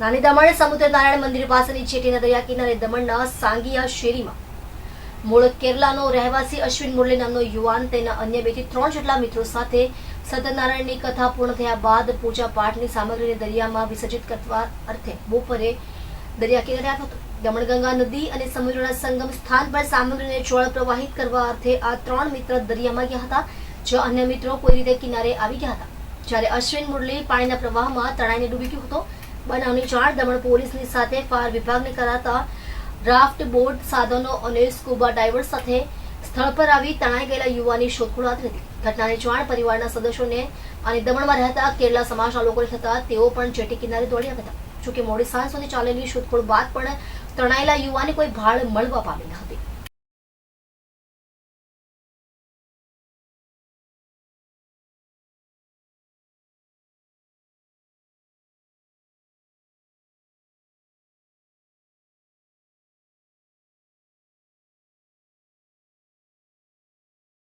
નાની દમણ સમુદ્રનારાયણ મંદિર પાસેની ચેટીના દરિયા કિનારે દમણના સાંગિયા શેરીમાં. મૂળ કેરલાનો રહેવાસી અશ્વિન મુરલી નામનો યુવાન તેના અન્ય બેથી ત્રણ જેટલા મિત્રો સાથે સત્યનારાયણની કથા પૂર્ણ થયા બાદ પૂજા પાઠની સામગ્રીને દરિયામાં વિસર્જિત કરવા અર્થે બપોરે દરિયા કિનારે આવ્યો હતો. દમણગંગા નદી અને સમુદ્રના સંગમ સ્થાન પર સામગ્રીને જળ પ્રવાહિત કરવા અર્થે આ ત્રણ મિત્ર દરિયામાં ગયા હતા, જો અન્ય મિત્રો કોઈ રીતે કિનારે આવી ગયા હતા. જ્યારે અશ્વિન મુરલી પાણીના પ્રવાહમાં તણાઈને ડૂબી ગયો હતો બનાવની જાણ દમણ પોલીસની સાથે ફાયર વિભાગને કરાતા રાફ્ટ બોટ સાધનો અને સ્કૂબા ડાઇવર્સ સાથે સ્થળ પર આવી તણાઈ ગયેલા યુવાની શોધખોળ હાથ લીધી ઘટનાની જાણ પરિવારના સદસ્યોને અને દમણમાં રહેતા કેરલા સમાજના લોકોને થતા તેઓ પણ જેટી કિનારે દોડ્યા હતા. જોકે મોડી સાંજ સુધી ચાલેલી શોધખોળ બાદ પણ તણાયેલા યુવાને કોઈ ભાળ મળવા પામી